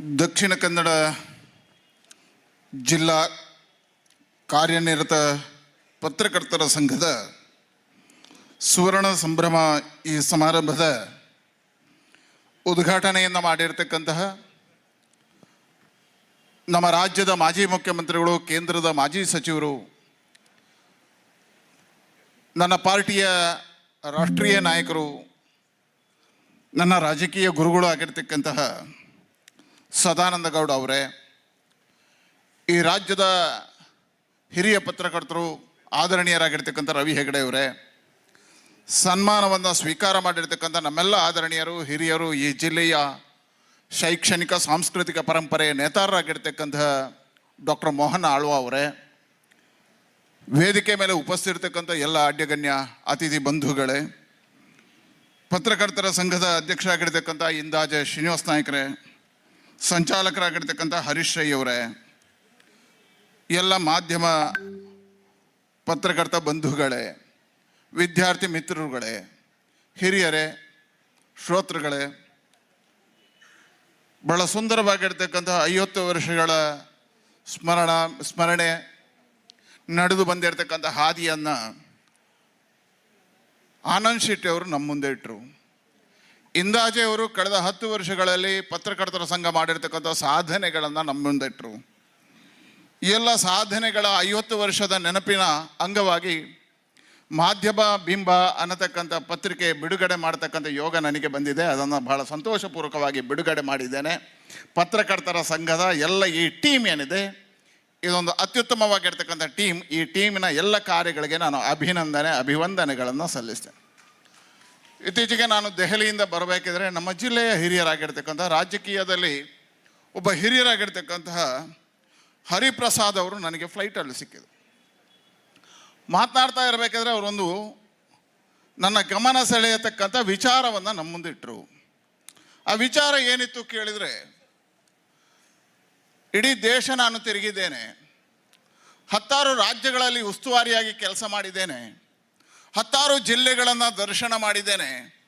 ದಕ್ಷಿಣ ಕನ್ನಡ ಜಿಲ್ಲಾ ಕಾರ್ಯನಿರತ ಪತ್ರಕರ್ತರ ಸಂಘದ ಸುವರ್ಣ ಸಂಭ್ರಮ ಈ ಸಮಾರಂಭದ ಉದ್ಘಾಟನೆಯನ್ನು ಮಾಡಿರ್ತಕ್ಕಂತಹ ನಮ್ಮ ರಾಜ್ಯದ ಮಾಜಿ ಮುಖ್ಯಮಂತ್ರಿಗಳು, ಕೇಂದ್ರದ ಮಾಜಿ ಸಚಿವರು, ನನ್ನ ಪಾರ್ಟಿಯ ರಾಷ್ಟ್ರೀಯ ನಾಯಕರು, ನನ್ನ ರಾಜಕೀಯ ಗುರುಗಳು ಆಗಿರ್ತಕ್ಕಂತಹ ಸದಾನಂದ ಗೌಡ ಅವರೇ, ಈ ರಾಜ್ಯದ ಹಿರಿಯ ಪತ್ರಕರ್ತರು, ಆದರಣೀಯರಾಗಿರ್ತಕ್ಕಂಥ ರವಿ ಹೆಗಡೆ ಅವರೇ, ಸನ್ಮಾನವನ್ನು ಸ್ವೀಕಾರ ಮಾಡಿರ್ತಕ್ಕಂಥ ನಮ್ಮೆಲ್ಲ ಆದರಣೀಯರು, ಹಿರಿಯರು, ಈ ಜಿಲ್ಲೆಯ ಶೈಕ್ಷಣಿಕ, ಸಾಂಸ್ಕೃತಿಕ ಪರಂಪರೆಯ ನೇತಾರರಾಗಿರ್ತಕ್ಕಂಥ ಡಾಕ್ಟರ್ ಮೋಹನ್ ಆಳ್ವ ಅವರೇ, ವೇದಿಕೆ ಮೇಲೆ ಉಪಸ್ಥಿತಿರ್ತಕ್ಕಂಥ ಎಲ್ಲ ಅಡ್ಯಗಣ್ಯ ಅತಿಥಿ ಬಂಧುಗಳೇ, ಪತ್ರಕರ್ತರ ಸಂಘದ ಅಧ್ಯಕ್ಷರಾಗಿರ್ತಕ್ಕಂಥ ಇಂದಾಜೆ ಶ್ರೀನಿವಾಸ್ ನಾಯ್ಕರೇ ಸಂಚಾಲಕರಾಗಿರ್ತಕ್ಕಂಥ ಹರೀಶ್ ರೈ ಅವರೇ, ಎಲ್ಲ ಮಾಧ್ಯಮ ಪತ್ರಕರ್ತ ಬಂಧುಗಳೇ, ವಿದ್ಯಾರ್ಥಿ ಮಿತ್ರರುಗಳೇ, ಹಿರಿಯರೇ, ಶ್ರೋತೃಗಳೇ, ಬಹಳ ಸುಂದರವಾಗಿರ್ತಕ್ಕಂಥ ಐವತ್ತು ವರ್ಷಗಳ ಸ್ಮರಣ, ಸ್ಮರಣೆ ನಡೆದು ಬಂದಿರತಕ್ಕಂಥ ಹಾದಿಯನ್ನು ಆನಂದ್ ಶೆಟ್ಟಿ ಅವರು ನಮ್ಮ ಮುಂದೆ ಇಟ್ಟರು ಇಂದಾಜೆ ಅವರು ಕಳೆದ ಹತ್ತು ವರ್ಷಗಳಲ್ಲಿ ಪತ್ರಕರ್ತರ ಸಂಘ ಮಾಡಿರ್ತಕ್ಕಂಥ ಸಾಧನೆಗಳನ್ನು ನಮ್ಮ ಮುಂದಿಟ್ಟರು ಎಲ್ಲ ಸಾಧನೆಗಳ ಐವತ್ತು ವರ್ಷದ ನೆನಪಿನ ಅಂಗವಾಗಿ ಮಾಧ್ಯಮ ಬಿಂಬ ಅನ್ನತಕ್ಕಂಥ ಪತ್ರಿಕೆ ಬಿಡುಗಡೆ ಮಾಡತಕ್ಕಂಥ ಯೋಗ ನನಗೆ ಬಂದಿದೆ. ಅದನ್ನು ಬಹಳ ಸಂತೋಷಪೂರ್ವಕವಾಗಿ ಬಿಡುಗಡೆ ಮಾಡಿದ್ದೇನೆ. ಪತ್ರಕರ್ತರ ಸಂಘದ ಎಲ್ಲ ಈ ಟೀಮ್ ಏನಿದೆ, ಇದೊಂದು ಅತ್ಯುತ್ತಮವಾಗಿರ್ತಕ್ಕಂಥ ಟೀಮ್. ಈ ಟೀಮಿನ ಎಲ್ಲ ಕಾರ್ಯಗಳಿಗೆ ನಾನು ಅಭಿನಂದನೆ, ಅಭಿವಂದನೆಗಳನ್ನು ಸಲ್ಲಿಸ್ತೇನೆ. ಇತ್ತೀಚೆಗೆ ನಾನು ದೆಹಲಿಯಿಂದ ಬರಬೇಕಿದ್ರೆ ನಮ್ಮ ಜಿಲ್ಲೆಯ ಹಿರಿಯರಾಗಿರ್ತಕ್ಕಂಥ ರಾಜಕೀಯದಲ್ಲಿ ಒಬ್ಬ ಹಿರಿಯರಾಗಿರ್ತಕ್ಕಂತಹ ಹರಿಪ್ರಸಾದ್ ಅವರು ನನಗೆ ಫ್ಲೈಟಲ್ಲಿ ಸಿಕ್ಕಿದ್ರು. ಮಾತನಾಡ್ತಾ ಇರಬೇಕಾದ್ರೆ ಅವರೊಂದು ನನ್ನ ಗಮನ ಸೆಳೆಯತಕ್ಕಂಥ ವಿಚಾರವನ್ನು ನಮ್ಮ ಮುಂದಿಟ್ಟರು ಆ ವಿಚಾರ ಏನಿತ್ತು ಕೇಳಿದರೆ, ಇಡೀ ದೇಶ ನಾನು ತಿರುಗಿದ್ದೇನೆ, ಹತ್ತಾರು ರಾಜ್ಯಗಳಲ್ಲಿ ಉಸ್ತುವಾರಿಯಾಗಿ ಕೆಲಸ ಮಾಡಿದ್ದೇನೆ ಹತ್ತಾರು ಜಿಲ್ಲೆಗಳನ್ನು ದರ್ಶನ ಮಾಡಿದ್ದೇನೆ.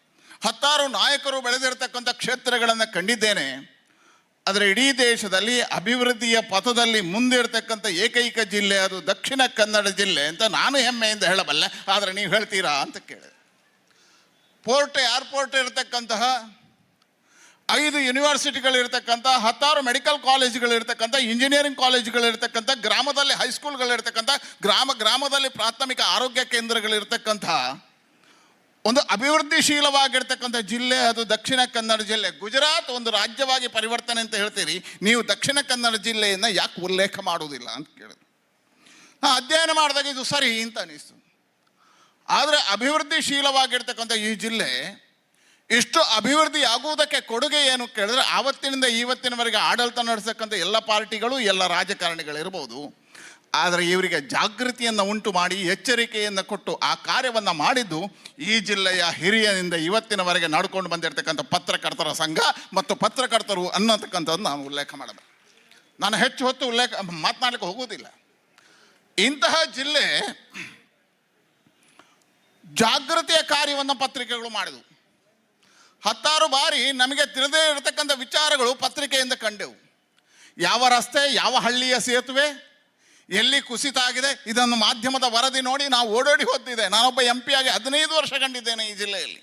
ಹತ್ತಾರು ನಾಯಕರು ಬೆಳೆದಿರತಕ್ಕಂಥ ಕ್ಷೇತ್ರಗಳನ್ನು ಕಂಡಿದ್ದೇನೆ. ಆದರೆ ಇಡೀ ದೇಶದಲ್ಲಿ ಅಭಿವೃದ್ಧಿಯ ಪಥದಲ್ಲಿ ಮುಂದೆ ಏಕೈಕ ಜಿಲ್ಲೆ ಅದು ದಕ್ಷಿಣ ಕನ್ನಡ ಜಿಲ್ಲೆ ಅಂತ ನಾನು ಹೆಮ್ಮೆಯಿಂದ ಹೇಳಬಲ್ಲೆ. ಆದರೆ ನೀವು ಹೇಳ್ತೀರಾ ಅಂತ ಕೇಳಿದೆ. ಪೋರ್ಟ್, ಏರ್ಪೋರ್ಟ್ ಇರತಕ್ಕಂತಹ ಐದು ಯೂನಿವರ್ಸಿಟಿಗಳಿರ್ತಕ್ಕಂಥ, ಹತ್ತಾರು ಮೆಡಿಕಲ್ ಕಾಲೇಜುಗಳಿರ್ತಕ್ಕಂಥ, ಇಂಜಿನಿಯರಿಂಗ್ ಕಾಲೇಜುಗಳಿರ್ತಕ್ಕಂಥ, ಗ್ರಾಮದಲ್ಲಿ ಹೈಸ್ಕೂಲ್ಗಳಿರ್ತಕ್ಕಂಥ ಗ್ರಾಮ ಗ್ರಾಮದಲ್ಲಿ ಪ್ರಾಥಮಿಕ ಆರೋಗ್ಯ ಕೇಂದ್ರಗಳಿರ್ತಕ್ಕಂಥ, ಒಂದು ಅಭಿವೃದ್ಧಿಶೀಲವಾಗಿರ್ತಕ್ಕಂಥ ಜಿಲ್ಲೆ ಅದು ದಕ್ಷಿಣ ಕನ್ನಡ ಜಿಲ್ಲೆ. ಗುಜರಾತ್ ಒಂದು ರಾಜ್ಯವಾಗಿ ಪರಿವರ್ತನೆ ಅಂತ ಹೇಳ್ತೀರಿ. ನೀವು ದಕ್ಷಿಣ ಕನ್ನಡ ಜಿಲ್ಲೆಯನ್ನು ಯಾಕೆ ಉಲ್ಲೇಖ ಮಾಡುವುದಿಲ್ಲ ಅಂತ ಕೇಳಿದ್ರು ಹಾಂ ಅಧ್ಯಯನ ಮಾಡಿದಾಗ ಇದು ಸರಿ ಅಂತ ಅನಿಸ್ತು. ಆದರೆ ಅಭಿವೃದ್ಧಿಶೀಲವಾಗಿರ್ತಕ್ಕಂಥ ಈ ಜಿಲ್ಲೆ ಇಷ್ಟು ಅಭಿವೃದ್ಧಿ ಆಗುವುದಕ್ಕೆ ಕೊಡುಗೆ ಏನು ಕೇಳಿದ್ರೆ ಆವತ್ತಿನಿಂದ ಇವತ್ತಿನವರೆಗೆ ಆಡಳಿತ ನಡೆಸಕ್ಕಂಥ ಎಲ್ಲ ಪಾರ್ಟಿಗಳು, ಎಲ್ಲ ರಾಜಕಾರಣಿಗಳಿರ್ಬೋದು. ಆದರೆ ಇವರಿಗೆ ಜಾಗೃತಿಯನ್ನು ಉಂಟು ಮಾಡಿ, ಎಚ್ಚರಿಕೆಯನ್ನು ಕೊಟ್ಟು ಆ ಕಾರ್ಯವನ್ನು ಮಾಡಿದ್ದು ಈ ಜಿಲ್ಲೆಯ ಹಿರಿಯನಿಂದ ಇವತ್ತಿನವರೆಗೆ ನಡ್ಕೊಂಡು ಬಂದಿರತಕ್ಕಂಥ ಪತ್ರಕರ್ತರ ಸಂಘ ಮತ್ತು ಪತ್ರಕರ್ತರು ಅನ್ನತಕ್ಕಂಥದ್ದು ನಾನು ಉಲ್ಲೇಖ ಮಾಡಬೇಕು. ನಾನು ಹೆಚ್ಚು ಹೊತ್ತು ಉಲ್ಲೇಖ ಮಾತನಾಡಲಿಕ್ಕೆ ಹೋಗುವುದಿಲ್ಲ. ಇಂತಹ ಜಿಲ್ಲೆ ಜಾಗೃತಿಯ ಕಾರ್ಯವನ್ನು ಪತ್ರಿಕೆಗಳು ಮಾಡಿದವು. ಹತ್ತಾರು ಬಾರಿ ನಮಗೆ ತಿಳಿದೇ ಇರತಕ್ಕಂಥ ವಿಚಾರಗಳು ಪತ್ರಿಕೆಯಿಂದ ಕಂಡೆವು. ಯಾವ ರಸ್ತೆ, ಯಾವ ಹಳ್ಳಿಯ ಸೇತುವೆ, ಎಲ್ಲಿ ಕುಸಿತ ಆಗಿದೆ, ಇದನ್ನು ಮಾಧ್ಯಮದ ವರದಿ ನೋಡಿ ನಾವು ಓಡೋಡಿ ಹೋಗ್ತಿದ್ದೆ ನಾನೊಬ್ಬ ಎಂ ಪಿ ಆಗಿ ಹದಿನೈದು ವರ್ಷ ಕಂಡಿದ್ದೇನೆ ಈ ಜಿಲ್ಲೆಯಲ್ಲಿ.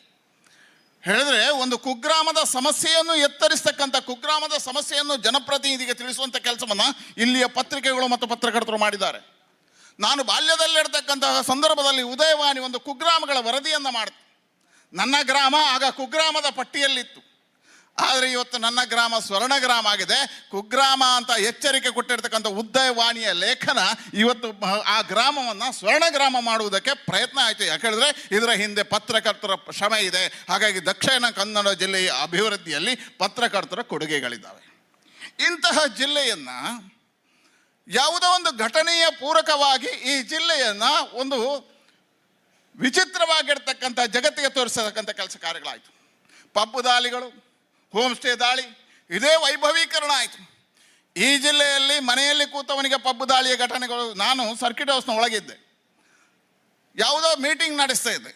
ಹೇಳಿದ್ರೆ ಒಂದು ಕುಗ್ರಾಮದ ಸಮಸ್ಯೆಯನ್ನು ಎತ್ತರಿಸ್ತಕ್ಕಂಥ, ಕುಗ್ರಾಮದ ಸಮಸ್ಯೆಯನ್ನು ಜನಪ್ರತಿನಿಧಿಗೆ ತಿಳಿಸುವಂಥ ಕೆಲಸವನ್ನು ಇಲ್ಲಿಯ ಪತ್ರಿಕೆಗಳು ಮತ್ತು ಪತ್ರಕರ್ತರು ಮಾಡಿದ್ದಾರೆ. ನಾನು ಬಾಲ್ಯದಲ್ಲಿರ್ತಕ್ಕಂತಹ ಸಂದರ್ಭದಲ್ಲಿ ಉದಯವಾಣಿ ಒಂದು ಕುಗ್ರಾಮಗಳ ವರದಿಯನ್ನು ಮಾಡ್ತು. ನನ್ನ ಗ್ರಾಮ ಆಗ ಕುಗ್ರಾಮದ ಪಟ್ಟಿಯಲ್ಲಿತ್ತು. ಆದರೆ ಇವತ್ತು ನನ್ನ ಗ್ರಾಮ ಸ್ವರ್ಣ ಗ್ರಾಮ ಆಗಿದೆ. ಕುಗ್ರಾಮ ಅಂತ ಎಚ್ಚರಿಕೆ ಕೊಟ್ಟಿರ್ತಕ್ಕಂಥ ಉದಯವಾಣಿಯ ಲೇಖನ ಇವತ್ತು ಆ ಗ್ರಾಮವನ್ನು ಸ್ವರ್ಣ ಗ್ರಾಮ ಮಾಡುವುದಕ್ಕೆ ಪ್ರಯತ್ನ ಆಯಿತು. ಯಾಕೆಂದರೆ ಇದರ ಹಿಂದೆ ಪತ್ರಕರ್ತರ ಶ್ರಮ ಇದೆ. ಹಾಗಾಗಿ ದಕ್ಷಿಣ ಕನ್ನಡ ಜಿಲ್ಲೆಯ ಅಭಿವೃದ್ಧಿಯಲ್ಲಿ ಪತ್ರಕರ್ತರ ಕೊಡುಗೆಗಳಿದ್ದಾವೆ. ಇಂತಹ ಜಿಲ್ಲೆಯನ್ನು ಯಾವುದೋ ಒಂದು ಘಟನೆಯ ಪೂರಕವಾಗಿ ಈ ಜಿಲ್ಲೆಯನ್ನು ಒಂದು ವಿಚಿತ್ರವಾಗಿರ್ತಕ್ಕಂಥ ಜಗತ್ತಿಗೆ ತೋರಿಸತಕ್ಕಂಥ ಕೆಲಸ ಕಾರ್ಯಗಳಾಯಿತು. ಪಬ್ಬು ದಾಳಿಗಳು ಹೋಮ್ ಸ್ಟೇ ದಾಳಿ, ಇದೇ ವೈಭವೀಕರಣ ಆಯಿತು. ಈ ಜಿಲ್ಲೆಯಲ್ಲಿ ಮನೆಯಲ್ಲಿ ಕೂತವನಿಗೆ ಪಬ್ಬು ದಾಳಿಯ ಘಟನೆಗಳು, ನಾನು ಸರ್ಕಿಟ್ ಹೌಸ್ನ ಒಳಗಿದ್ದೆ. ಯಾವುದೋ ಮೀಟಿಂಗ್ ನಡೆಸ್ತಾ ಇದ್ದೆ.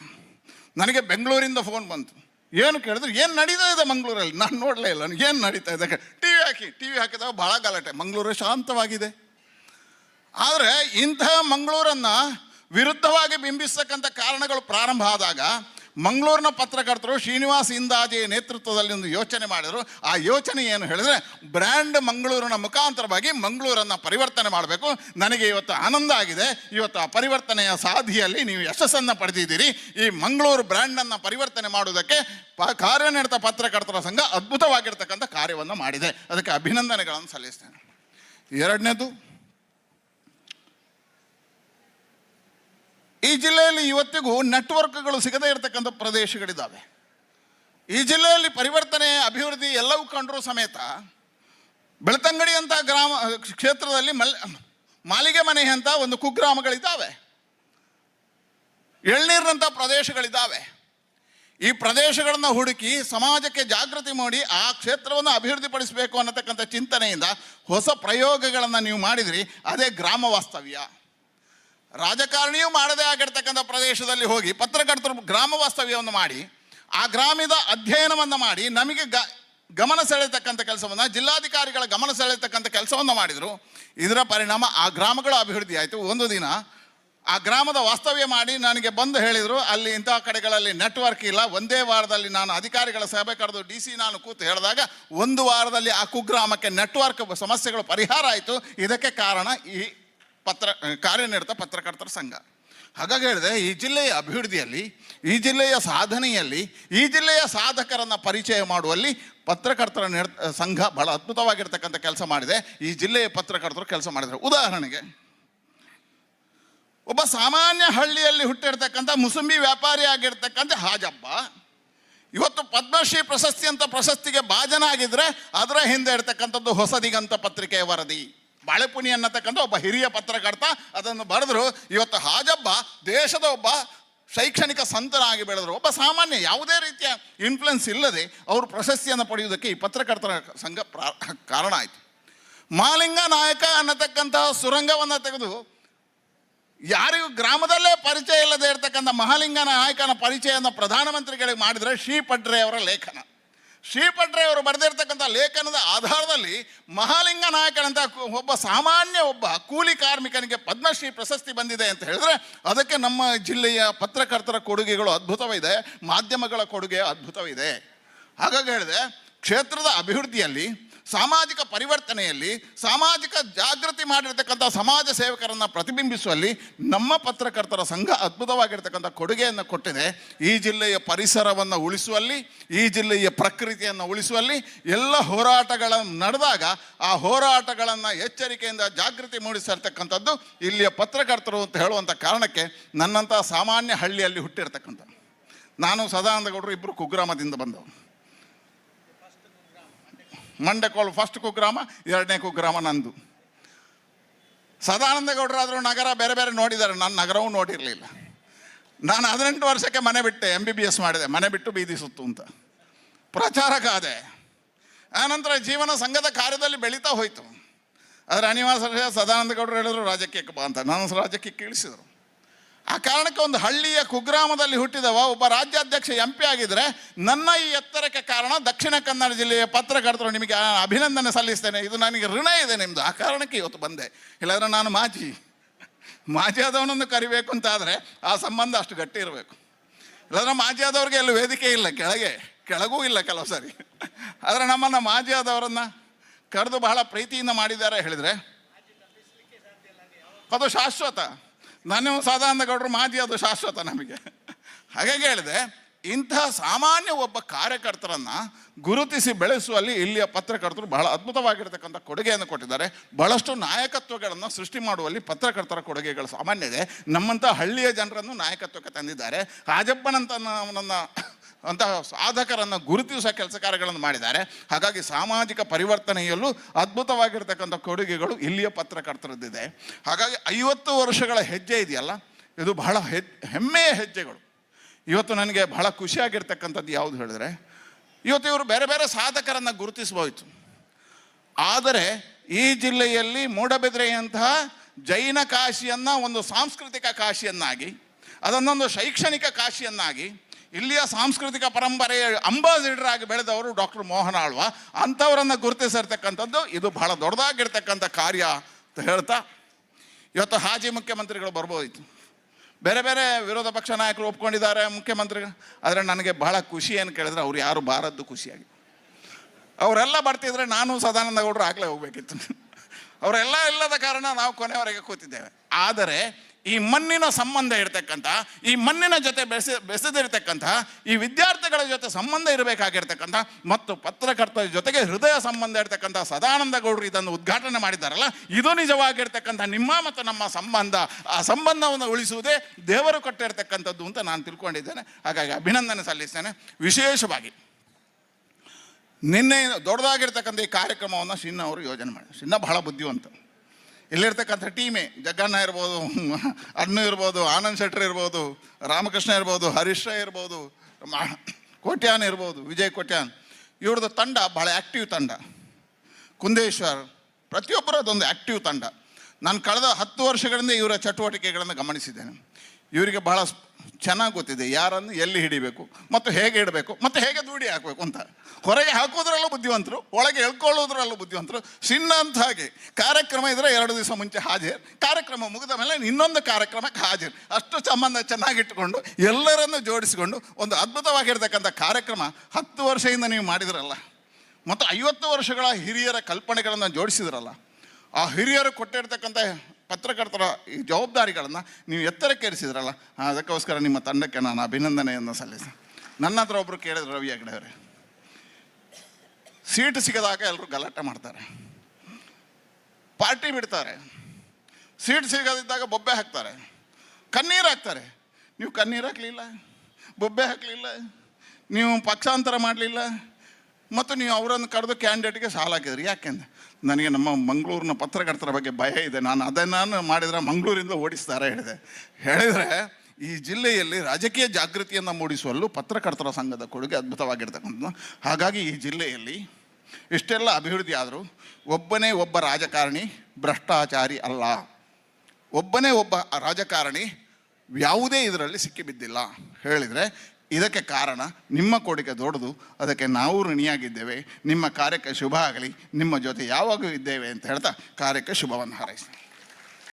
ನನಗೆ ಬೆಂಗಳೂರಿಂದ ಫೋನ್ ಬಂತು. ಏನು ಕೇಳಿದ್ರು, ಏನು ನಡೀತಾ ಇದೆ ಮಂಗಳೂರಲ್ಲಿ? ನಾನು ನೋಡಲೇ ಇಲ್ಲ ಏನು ನಡೀತಾ ಇದೆ? ಟಿ ವಿ ಹಾಕಿ ಟಿ ವಿ ಹಾಕಿದಾಗ ಭಾಳ ಗಲಾಟೆ. ಮಂಗಳೂರು ಶಾಂತವಾಗಿದೆ. ಆದರೆ ಇಂತಹ ಮಂಗಳೂರನ್ನು ವಿರುದ್ಧವಾಗಿ ಬಿಂಬಿಸ್ತಕ್ಕಂಥ ಕಾರಣಗಳು ಪ್ರಾರಂಭ ಆದಾಗ ಮಂಗಳೂರಿನ ಪತ್ರಕರ್ತರು ಶ್ರೀನಿವಾಸ್ ಇಂದಾಜೆ ನೇತೃತ್ವದಲ್ಲಿ ಒಂದು ಯೋಚನೆ ಮಾಡಿದರು. ಆ ಯೋಚನೆ ಏನು ಹೇಳಿದ್ರೆ, ಬ್ರ್ಯಾಂಡ್ ಮಂಗಳೂರಿನ ಮುಖಾಂತರವಾಗಿ ಮಂಗಳೂರನ್ನು ಪರಿವರ್ತನೆ ಮಾಡಬೇಕು. ನನಗೆ ಇವತ್ತು ಆನಂದ ಆಗಿದೆ. ಇವತ್ತು ಆ ಪರಿವರ್ತನೆಯ ಸಾಧಿಯಲ್ಲಿ ನೀವು ಯಶಸ್ಸನ್ನು ಪಡೆದಿದ್ದೀರಿ. ಈ ಮಂಗಳೂರು ಬ್ರ್ಯಾಂಡನ್ನು ಪರಿವರ್ತನೆ ಮಾಡುವುದಕ್ಕೆ ಪ, ಕಾರ್ಯನಿರತ ಪತ್ರಕರ್ತರ ಸಂಘ ಅದ್ಭುತವಾಗಿರ್ತಕ್ಕಂಥ ಕಾರ್ಯವನ್ನು ಮಾಡಿದೆ. ಅದಕ್ಕೆ ಅಭಿನಂದನೆಗಳನ್ನು ಸಲ್ಲಿಸ್ತೇನೆ. ಎರಡನೇದು ಈ ಜಿಲ್ಲೆಯಲ್ಲಿ ಇವತ್ತಿಗೂ ನೆಟ್ವರ್ಕ್ಗಳು ಸಿಗದೇ ಇರತಕ್ಕಂಥ ಪ್ರದೇಶಗಳಿದ್ದಾವೆ ಈ ಜಿಲ್ಲೆಯಲ್ಲಿ ಪರಿವರ್ತನೆ, ಅಭಿವೃದ್ಧಿ ಎಲ್ಲವೂ ಕಂಡರೂ ಸಮೇತ ಬೆಳ್ತಂಗಡಿ ಅಂತ ಗ್ರಾಮ, ಕ್ಷೇತ್ರದಲ್ಲಿ ಮಲ್, ಮಾಲಿಗೆ ಮನೆ ಅಂತ ಒಂದು ಕುಗ್ರಾಮಗಳಿದ್ದಾವೆ ಎಳ್ನೀರಿನಂಥ ಪ್ರದೇಶಗಳಿದ್ದಾವೆ ಈ ಪ್ರದೇಶಗಳನ್ನು ಹುಡುಕಿ ಸಮಾಜಕ್ಕೆ ಜಾಗೃತಿ ಮಾಡಿ ಆ ಕ್ಷೇತ್ರವನ್ನು ಅಭಿವೃದ್ಧಿಪಡಿಸಬೇಕು ಅನ್ನತಕ್ಕಂಥ ಚಿಂತನೆಯಿಂದ ಹೊಸ ಪ್ರಯೋಗಗಳನ್ನು ನೀವು ಮಾಡಿದ್ರಿ, ಅದೇ ಗ್ರಾಮ ವಾಸ್ತವ್ಯ. ರಾಜಕಾರಣಿಯೂ ಮಾಡದೇ ಆಗಿರ್ತಕ್ಕಂಥ ಪ್ರದೇಶದಲ್ಲಿ ಹೋಗಿ ಪತ್ರಕರ್ತರು ಗ್ರಾಮ ವಾಸ್ತವ್ಯವನ್ನು ಮಾಡಿ, ಆ ಗ್ರಾಮದ ಅಧ್ಯಯನವನ್ನು ಮಾಡಿ, ನಮಗೆ ಗ, ಗಮನ ಸೆಳೆಯತಕ್ಕಂಥ ಕೆಲಸವನ್ನು, ಜಿಲ್ಲಾಧಿಕಾರಿಗಳ ಗಮನ ಸೆಳೆಯತಕ್ಕಂಥ ಕೆಲಸವನ್ನು ಮಾಡಿದರು. ಇದರ ಪರಿಣಾಮ ಆ ಗ್ರಾಮಗಳ ಅಭಿವೃದ್ಧಿ ಆಯಿತು. ಒಂದು ದಿನ ಆ ಗ್ರಾಮದ ವಾಸ್ತವ್ಯ ಮಾಡಿ ನನಗೆ ಬಂದು ಹೇಳಿದರು, ಅಲ್ಲಿ ಇಂತಹ ಕಡೆಗಳಲ್ಲಿ ನೆಟ್ವರ್ಕ್ ಇಲ್ಲ. ಒಂದೇ ವಾರದಲ್ಲಿ ನಾನು ಅಧಿಕಾರಿಗಳ ಸಭೆ ಕರೆದು ಡಿ ಸಿ ನಾನು ಕೂತು ಹೇಳಿದಾಗ ಒಂದು ವಾರದಲ್ಲಿ ಆ ಕುಗ್ರಾಮಕ್ಕೆ ನೆಟ್ವರ್ಕ್ ಸಮಸ್ಯೆಗಳು ಪರಿಹಾರ ಆಯಿತು. ಇದಕ್ಕೆ ಕಾರಣ ಈ ಪತ್ರ ಕಾರ್ಯನಿರತ ಪತ್ರಕರ್ತರ ಸಂಘ. ಹಾಗಾಗಿ ಹೇಳಿದೆ, ಈ ಜಿಲ್ಲೆಯ ಅಭಿವೃದ್ಧಿಯಲ್ಲಿ, ಈ ಜಿಲ್ಲೆಯ ಸಾಧನೆಯಲ್ಲಿ, ಈ ಜಿಲ್ಲೆಯ ಸಾಧಕರನ್ನು ಪರಿಚಯ ಮಾಡುವಲ್ಲಿ ಪತ್ರಕರ್ತರ ನಿರ್ ಸಂಘ ಬಹಳ ಅದ್ಭುತವಾಗಿರ್ತಕ್ಕಂಥ ಕೆಲಸ ಮಾಡಿದೆ. ಈ ಜಿಲ್ಲೆಯ ಪತ್ರಕರ್ತರು ಕೆಲಸ ಮಾಡಿದರು. ಉದಾಹರಣೆಗೆ, ಒಬ್ಬ ಸಾಮಾನ್ಯ ಹಳ್ಳಿಯಲ್ಲಿ ಹುಟ್ಟಿರ್ತಕ್ಕಂಥ ಮುಸುಂಬಿ ವ್ಯಾಪಾರಿ ಆಗಿರ್ತಕ್ಕಂಥ ಹಾಜಬ್ಬ, ಇವತ್ತು ಪದ್ಮಶ್ರೀ ಪ್ರಶಸ್ತಿ ಅಂತ ಪ್ರಶಸ್ತಿಗೆ ಭಾಜನಾಗಿದ್ರೆ, ಅದರ ಹಿಂದೆ ಇರ್ತಕ್ಕಂಥದ್ದು ಹೊಸದಿಗಂತ ಪತ್ರಿಕೆಯ ವರದಿ. ಬಾಳೆಪುನಿ ಅನ್ನತಕ್ಕಂಥ ಒಬ್ಬ ಹಿರಿಯ ಪತ್ರಕರ್ತ ಅದನ್ನು ಬರೆದ್ರು. ಇವತ್ತು ಹಾಜಬ್ಬ ದೇಶದ ಒಬ್ಬ ಶೈಕ್ಷಣಿಕ ಸಂತನಾಗಿ ಬೆಳೆದರು. ಒಬ್ಬ ಸಾಮಾನ್ಯ ಯಾವುದೇ ರೀತಿಯ ಇನ್ಫ್ಲುಯೆನ್ಸ್ ಇಲ್ಲದೆ ಅವರು ಪ್ರಶಸ್ತಿಯನ್ನು ಪಡೆಯುವುದಕ್ಕೆ ಈ ಪತ್ರಕರ್ತರ ಸಂಘ ಕಾರಣ ಆಯಿತು. ಮಾಲಿಂಗ ನಾಯಕ ಅನ್ನತಕ್ಕಂತಹ ಸುರಂಗವನ್ನು ತೆಗೆದು ಯಾರಿಗೂ ಗ್ರಾಮದಲ್ಲೇ ಪರಿಚಯ ಇಲ್ಲದೆ ಇರತಕ್ಕಂಥ ಮಹಾಲಿಂಗ ನಾಯಕನ ಪರಿಚಯವನ್ನು ಪ್ರಧಾನಮಂತ್ರಿಗಳಿಗೆ ಮಾಡಿದರೆ ಶ್ರೀ ಪಡ್ರೆ ಅವರ ಲೇಖನ. ಶ್ರೀ ಪಡ್ರೆ ಅವರು ಬರೆದಿರ್ತಕ್ಕಂಥ ಲೇಖನದ ಆಧಾರದಲ್ಲಿ ಮಹಾಲಿಂಗ ನಾಯಕನಂತ ಒಬ್ಬ ಸಾಮಾನ್ಯ ಒಬ್ಬ ಕೂಲಿ ಕಾರ್ಮಿಕನಿಗೆ ಪದ್ಮಶ್ರೀ ಪ್ರಶಸ್ತಿ ಬಂದಿದೆ ಅಂತ ಹೇಳಿದ್ರೆ ಅದಕ್ಕೆ ನಮ್ಮ ಜಿಲ್ಲೆಯ ಪತ್ರಕರ್ತರ ಕೊಡುಗೆಗಳು ಅದ್ಭುತವಿದೆ, ಮಾಧ್ಯಮಗಳ ಕೊಡುಗೆ ಅದ್ಭುತವಿದೆ. ಹಾಗಾಗಿ ಹೇಳಿದೆ, ಕ್ಷೇತ್ರದ ಅಭಿವೃದ್ಧಿಯಲ್ಲಿ ಸಾಮಾಜಿಕ ಪರಿವರ್ತನೆಯಲ್ಲಿ, ಸಾಮಾಜಿಕ ಜಾಗೃತಿ ಮಾಡಿರ್ತಕ್ಕಂಥ ಸಮಾಜ ಸೇವಕರನ್ನು ಪ್ರತಿಬಿಂಬಿಸುವಲ್ಲಿ ನಮ್ಮ ಪತ್ರಕರ್ತರ ಸಂಘ ಅದ್ಭುತವಾಗಿರ್ತಕ್ಕಂಥ ಕೊಡುಗೆಯನ್ನು ಕೊಟ್ಟಿದೆ. ಈ ಜಿಲ್ಲೆಯ ಪರಿಸರವನ್ನು ಉಳಿಸುವಲ್ಲಿ, ಈ ಜಿಲ್ಲೆಯ ಪ್ರಕೃತಿಯನ್ನು ಉಳಿಸುವಲ್ಲಿ ಎಲ್ಲ ಹೋರಾಟಗಳ ನಡೆದಾಗ ಆ ಹೋರಾಟಗಳನ್ನು ಎಚ್ಚರಿಕೆಯಿಂದ ಜಾಗೃತಿ ಮೂಡಿಸಿರ್ತಕ್ಕಂಥದ್ದು ಇಲ್ಲಿಯ ಪತ್ರಕರ್ತರು ಅಂತ ಹೇಳುವಂಥ ಕಾರಣಕ್ಕೆ ನನ್ನಂಥ ಸಾಮಾನ್ಯ ಹಳ್ಳಿಯಲ್ಲಿ ಹುಟ್ಟಿರ್ತಕ್ಕಂಥ. ನಾನು ಸದಾನಂದಗೌಡರು ಇಬ್ಬರು ಕುಗ್ರಾಮದಿಂದ ಬಂದವು ಮಂಡ್ಯಕೋಳು ಫಸ್ಟ್ ಕುಗ್ರಾಮ ಎರಡನೇ ಕುಗ್ರಾಮ ನಂದು. ಸದಾನಂದ ಗೌಡರಾದರೂ ನಗರ ಬೇರೆ ಬೇರೆ ನೋಡಿದ್ದಾರೆ, ನಾನು ನಗರವೂ ನೋಡಿರಲಿಲ್ಲ. ನಾನು ಹದಿನೆಂಟು ವರ್ಷಕ್ಕೆ ಮನೆ ಬಿಟ್ಟೆ ಎಂ ಬಿ ಬಿ ಎಸ್ ಮಾಡಿದೆ, ಮನೆ ಬಿಟ್ಟು ಬೀದಿ ಸುತ್ತು ಅಂತ. ಪ್ರಚಾರಕ್ಕಾದೆ ಆನಂತರ ಜೀವನ ಸಂಘದ ಕಾರ್ಯದಲ್ಲಿ ಬೆಳೀತಾ ಹೋಯಿತು. ಆದರೆ ಅನಿವಾಸ ಸದಾನಂದ ಗೌಡರು ಹೇಳಿದ್ರು, ರಾಜಕೀಯಕ್ಕೆ ಬಾ ಅಂತ. ನಾನು ರಾಜಕೀಯಕ್ಕೆ ಇಳಿಸಿದರು ಆ ಕಾರಣಕ್ಕೆ ಒಂದು ಹಳ್ಳಿಯ ಕುಗ್ರಾಮದಲ್ಲಿ ಹುಟ್ಟಿದವ ಒಬ್ಬ ರಾಜ್ಯಾಧ್ಯಕ್ಷ ಎಂ ಪಿ ಆಗಿದ್ರೆ ನನ್ನ ಈ ಎತ್ತರಕ್ಕೆ ಕಾರಣ ದಕ್ಷಿಣ ಕನ್ನಡ ಜಿಲ್ಲೆಯ ಪತ್ರಕರ್ತರು ನಿಮಗೆ ಅಭಿನಂದನೆ ಸಲ್ಲಿಸ್ತೇನೆ. ಇದು ನನಗೆ ಋಣ ಇದೆ ನಿಮ್ಮದು ಆ ಕಾರಣಕ್ಕೆ ಇವತ್ತು ಬಂದೆ. ಇಲ್ಲಾದ್ರೆ ನಾನು ಮಾಜಿ. ಮಾಜಿ ಆದವನನ್ನು ಕರಿಬೇಕು ಅಂತ ಆದರೆ ಆ ಸಂಬಂಧ ಅಷ್ಟು ಗಟ್ಟಿ ಇರಬೇಕು. ಇಲ್ಲಾದ್ರೆ ಮಾಜಿ ಆದವ್ರಿಗೆ ಅಲ್ಲಿ ವೇದಿಕೆ ಇಲ್ಲ, ಕೆಳಗೆ. ಕೆಳಗೂ ಇಲ್ಲ ಕೆಲವು ಸಾರಿ. ಆದರೆ ನಮ್ಮನ್ನು ಮಾಜಿ ಆದವರನ್ನು ಕರೆದು ಬಹಳ ಪ್ರೀತಿಯಿಂದ ಮಾಡಿದ್ದಾರೆ ಹೇಳಿದರೆ. ಅದು ಶಾಶ್ವತ. ನಾನು ಸದಾನಂದ ಗೌಡರು, ಮಾಜಿ ಅದು ಶಾಶ್ವತ ನಮಗೆ. ಹಾಗಾಗಿ ಹೇಳಿದೆ ಇಂತಹ ಸಾಮಾನ್ಯ ಒಬ್ಬ ಕಾರ್ಯಕರ್ತರನ್ನು ಗುರುತಿಸಿ ಬೆಳೆಸುವಲ್ಲಿ ಇಲ್ಲಿಯ ಪತ್ರಕರ್ತರು ಬಹಳ ಅದ್ಭುತವಾಗಿರ್ತಕ್ಕಂಥ ಕೊಡುಗೆಯನ್ನು ಕೊಟ್ಟಿದ್ದಾರೆ. ಬಹಳಷ್ಟು ನಾಯಕತ್ವಗಳನ್ನು ಸೃಷ್ಟಿ ಮಾಡುವಲ್ಲಿ ಪತ್ರಕರ್ತರ ಕೊಡುಗೆಗಳು ಸಾಮಾನ್ಯ ಇದೆ. ನಮ್ಮಂಥ ಹಳ್ಳಿಯ ಜನರನ್ನು ನಾಯಕತ್ವಕ್ಕೆ ತಂದಿದ್ದಾರೆ. ರಾಜಪ್ಪನಂತ ಅವನನ್ನು ಅಂತಹ ಸಾಧಕರನ್ನು ಗುರುತಿಸುವ ಕೆಲಸ ಕಾರ್ಯಗಳನ್ನು ಮಾಡಿದ್ದಾರೆ. ಹಾಗಾಗಿ ಸಾಮಾಜಿಕ ಪರಿವರ್ತನೆಯಲ್ಲೂ ಅದ್ಭುತವಾಗಿರ್ತಕ್ಕಂಥ ಕೊಡುಗೆಗಳು ಇಲ್ಲಿಯ ಪತ್ರಕರ್ತರದ್ದಿದೆ. ಹಾಗಾಗಿ ಐವತ್ತು ವರ್ಷಗಳ ಹೆಜ್ಜೆ ಇದೆಯಲ್ಲ, ಇದು ಬಹಳ ಹೆಜ್, ಹೆಮ್ಮೆಯ ಹೆಜ್ಜೆಗಳು. ಇವತ್ತು ನನಗೆ ಬಹಳ ಖುಷಿಯಾಗಿರ್ತಕ್ಕಂಥದ್ದು ಯಾವುದು ಹೇಳಿದ್ರೆ, ಇವತ್ತು ಇವರು ಬೇರೆ ಬೇರೆ ಸಾಧಕರನ್ನು ಗುರುತಿಸಬಹುದು ಆದರೆ ಈ ಜಿಲ್ಲೆಯಲ್ಲಿ ಮೂಡಬಿದ್ರೆಯಂತಹ ಜೈನ ಕಾಶಿಯನ್ನು, ಒಂದು ಸಾಂಸ್ಕೃತಿಕ ಕಾಶಿಯನ್ನಾಗಿ, ಅದನ್ನೊಂದು ಶೈಕ್ಷಣಿಕ ಕಾಶಿಯನ್ನಾಗಿ ಇಲ್ಲಿಯ ಸಾಂಸ್ಕೃತಿಕ ಪರಂಪರೆಯ ಅಂಬಾಸಿಡರ್ ಆಗಿ ಬೆಳೆದವರು ಡಾಕ್ಟರ್ ಮೋಹನ್ ಆಳ್ವ. ಅಂಥವರನ್ನು ಗುರುತಿಸಿರ್ತಕ್ಕಂಥದ್ದು ಇದು ಬಹಳ ದೊಡ್ಡದಾಗಿರ್ತಕ್ಕಂಥ ಕಾರ್ಯ ಅಂತ ಹೇಳ್ತಾ, ಇವತ್ತು ಹಾಜಿ ಮುಖ್ಯಮಂತ್ರಿಗಳು ಬರ್ಬೋದಿತ್ತು. ಬೇರೆ ಬೇರೆ ವಿರೋಧ ಪಕ್ಷ ನಾಯಕರು ಒಪ್ಕೊಂಡಿದ್ದಾರೆ ಮುಖ್ಯಮಂತ್ರಿಗಳು. ಆದರೆ ನನಗೆ ಬಹಳ ಖುಷಿ ಏನು ಕೇಳಿದ್ರೆ ಅವ್ರು ಯಾರು ಬಾರದ್ದು ಖುಷಿಯಾಗಿ. ಅವರೆಲ್ಲ ಬರ್ತಿದ್ರೆ ನಾನು ಸದಾನಂದ ಗೌಡರು ಆಗಲೇ ಹೋಗ್ಬೇಕಿತ್ತು. ಅವರೆಲ್ಲ ಇಲ್ಲದ ಕಾರಣ ನಾವು ಕೊನೆಯವರೆಗೆ ಕೂತಿದ್ದೇವೆ. ಆದರೆ ಈ ಮಣ್ಣಿನ ಸಂಬಂಧ ಇರ್ತಕ್ಕಂಥ, ಈ ಮಣ್ಣಿನ ಜೊತೆ ಬೆಸೆ, ಬೆಸೆದಿರ್ತಕ್ಕಂಥ, ಈ ವಿದ್ಯಾರ್ಥಿಗಳ ಜೊತೆ ಸಂಬಂಧ ಇರಬೇಕಾಗಿರ್ತಕ್ಕಂಥ ಮತ್ತು ಪತ್ರಕರ್ತರ ಜೊತೆಗೆ ಹೃದಯ ಸಂಬಂಧ ಇರತಕ್ಕಂಥ ಸದಾನಂದ ಗೌಡರು ಇದನ್ನು ಉದ್ಘಾಟನೆ ಮಾಡಿದ್ದಾರಲ್ಲ, ಇದು ನಿಜವಾಗಿರ್ತಕ್ಕಂಥ ನಿಮ್ಮ ಮತ್ತು ನಮ್ಮ ಸಂಬಂಧ. ಆ ಸಂಬಂಧವನ್ನು ಉಳಿಸುವುದೇ ದೇವರು ಕಟ್ಟಿರ್ತಕ್ಕಂಥದ್ದು ಅಂತ ನಾನು ತಿಳ್ಕೊಂಡಿದ್ದೇನೆ. ಹಾಗಾಗಿ ಅಭಿನಂದನೆ ಸಲ್ಲಿಸ್ತೇನೆ. ವಿಶೇಷವಾಗಿ, ನಿನ್ನೆ ದೊಡ್ಡದಾಗಿರ್ತಕ್ಕಂಥ ಈ ಕಾರ್ಯಕ್ರಮವನ್ನು ಸಿನ್ನ ಅವರು ಯೋಜನೆ ಮಾಡಿ ಸಿನ್ನ ಬಹಳ ಬುದ್ಧಿವಂತ. ಇಲ್ಲಿರ್ತಕ್ಕಂಥ ಟೀಮೇ, ಜಗ್ಗಣ್ಣ ಇರ್ಬೋದು, ಅಣ್ಣು ಇರ್ಬೋದು, ಆನಂದ್ ಶೆಟ್ರ್ ಇರ್ಬೋದು, ರಾಮಕೃಷ್ಣ ಇರ್ಬೋದು, ಹರೀಶ್ ರಾಯ್ ಇರ್ಬೋದು ಕೋಟ್ಯಾನ್ ಇರ್ಬೋದು, ವಿಜಯ್ ಕೋಟ್ಯಾನ್. ಇವ್ರದ್ದು ತಂಡ ಭಾಳ ಆ್ಯಕ್ಟಿವ್ ತಂಡ. ಕುಂದೇಶ್ವರ್ ಪ್ರತಿಯೊಬ್ಬರು ಅದೊಂದು ಆ್ಯಕ್ಟಿವ್ ತಂಡ. ನಾನು ಕಳೆದ ಹತ್ತು ವರ್ಷಗಳಿಂದ ಇವರ ಚಟುವಟಿಕೆಗಳನ್ನು ಗಮನಿಸಿದ್ದೇನೆ. ಇವರಿಗೆ ಬಹಳ ಚೆನ್ನಾಗಿ ಗೊತ್ತಿದೆ ಯಾರನ್ನು ಎಲ್ಲಿ ಹಿಡಿಬೇಕು, ಮತ್ತು ಹೇಗೆ ಇಡಬೇಕು, ಮತ್ತು ಹೇಗೆ ದೂಡಿ ಹಾಕಬೇಕು ಅಂತ. ಹೊರಗೆ ಹಾಕೋದ್ರಲ್ಲೂ ಬುದ್ಧಿವಂತರು, ಒಳಗೆ ಎಳ್ಕೊಳ್ಳೋದ್ರಲ್ಲೂ ಬುದ್ಧಿವಂತರು. ಸಿನ್ನ ಹಾಗೆ. ಕಾರ್ಯಕ್ರಮ ಇದ್ರೆ ಎರಡು ದಿವಸ ಮುಂಚೆ ಹಾಜರ್. ಕಾರ್ಯಕ್ರಮ ಮುಗಿದ ಮೇಲೆ ಇನ್ನೊಂದು ಕಾರ್ಯಕ್ರಮಕ್ಕೆ ಹಾಜರು. ಅಷ್ಟು ಸಂಬಂಧ ಚೆನ್ನಾಗಿಟ್ಟುಕೊಂಡು, ಎಲ್ಲರನ್ನು ಜೋಡಿಸಿಕೊಂಡು ಒಂದು ಅದ್ಭುತವಾಗಿರ್ತಕ್ಕಂಥ ಕಾರ್ಯಕ್ರಮ ಹತ್ತು ವರ್ಷದಿಂದ ನೀವು ಮಾಡಿದ್ರಲ್ಲ, ಮತ್ತು ಐವತ್ತು ವರ್ಷಗಳ ಹಿರಿಯರ ಕಲ್ಪನೆಗಳನ್ನು ಜೋಡಿಸಿದ್ರಲ್ಲ, ಆ ಹಿರಿಯರು ಕೊಟ್ಟಿರ್ತಕ್ಕಂಥ ಪತ್ರಕರ್ತರ ಈ ಜವಾಬ್ದಾರಿಗಳನ್ನು ನೀವು ಎತ್ತರಕ್ಕೇರಿಸಿದ್ರಲ್ಲ ಅದಕ್ಕೋಸ್ಕರ ನಿಮ್ಮ ತಂಡಕ್ಕೆ ನಾನು ಅಭಿನಂದನೆಯನ್ನು ಸಲ್ಲಿಸ ನನ್ನ ಹತ್ರ ಒಬ್ಬರು ಕೇಳಿದ್ರು ರವಿ ಹೆಗ್ಡೆ ಅವರೇ. ಸೀಟ್ ಸಿಗದಾಗ ಎಲ್ಲರೂ ಗಲಾಟೆ ಮಾಡ್ತಾರೆ. ಪಾರ್ಟಿ ಬಿಡ್ತಾರೆ. ಸೀಟ್ ಸಿಗದಿದ್ದಾಗ ಬೊಬ್ಬೆ ಹಾಕ್ತಾರೆ. ಕಣ್ಣೀರು ಹಾಕ್ತಾರೆ. ನೀವು ಕಣ್ಣೀರು ಹಾಕಲಿಲ್ಲ? ಬೊಬ್ಬೆ ಹಾಕಲಿಲ್ಲ? ನೀವು ಪಕ್ಷಾಂತರ ಮಾಡಲಿಲ್ಲ? ಮತ್ತು ನೀವು ಅವರನ್ನು ಕರೆದು ಕ್ಯಾಂಡಿಡೇಟ್ಗೆ ಸಾಲ ಹಾಕಿದ್ರಿ. ಯಾಕೆಂದ್ರೆ ನನಗೆ ನಮ್ಮ ಮಂಗಳೂರಿನ ಪತ್ರಕರ್ತರ ಬಗ್ಗೆ ಭಯ ಇದೆ. ನಾನು ಅದನ್ನು ಮಾಡಿದರೆ ಮಂಗಳೂರಿಂದ ಓಡಿಸ್ತಾರೆ ಹೇಳಿದೆ. ಹೇಳಿದರೆ ಈ ಜಿಲ್ಲೆಯಲ್ಲಿ ರಾಜಕೀಯ ಜಾಗೃತಿಯನ್ನು ಮೂಡಿಸುವಲ್ಲೂ ಪತ್ರಕರ್ತರ ಸಂಘದ ಕೊಡುಗೆ ಅದ್ಭುತವಾಗಿರ್ತಕ್ಕಂಥದ್ದು. ಹಾಗಾಗಿ ಈ ಜಿಲ್ಲೆಯಲ್ಲಿ ಇಷ್ಟೆಲ್ಲ ಅಭಿವೃದ್ಧಿ ಆದರೂ ಒಬ್ಬನೇ ಒಬ್ಬ ರಾಜಕಾರಣಿ ಭ್ರಷ್ಟಾಚಾರಿ ಅಲ್ಲ. ಒಬ್ಬನೇ ಒಬ್ಬ ರಾಜಕಾರಣಿ ಯಾವುದೇ ಇದರಲ್ಲಿ ಸಿಕ್ಕಿಬಿದ್ದಿಲ್ಲ. ಹೇಳಿದರೆ ಇದಕ್ಕೆ ಕಾರಣ ನಿಮ್ಮ ಕೊಡುಗೆ ದೊಡ್ಡದು, ಅದಕ್ಕೆ ನಾವು ಋಣಿಯಾಗಿದ್ದೇವೆ. ನಿಮ್ಮ ಕಾರ್ಯಕ್ಕೆ ಶುಭ ಆಗಲಿ. ನಿಮ್ಮ ಜೊತೆ ಯಾವಾಗಲೂ ಇದ್ದೇವೆ ಅಂತ ಹೇಳ್ತಾ ಕಾರ್ಯಕ್ಕೆ ಶುಭವನ್ನು ಹಾರೈಸ್ತೀನಿ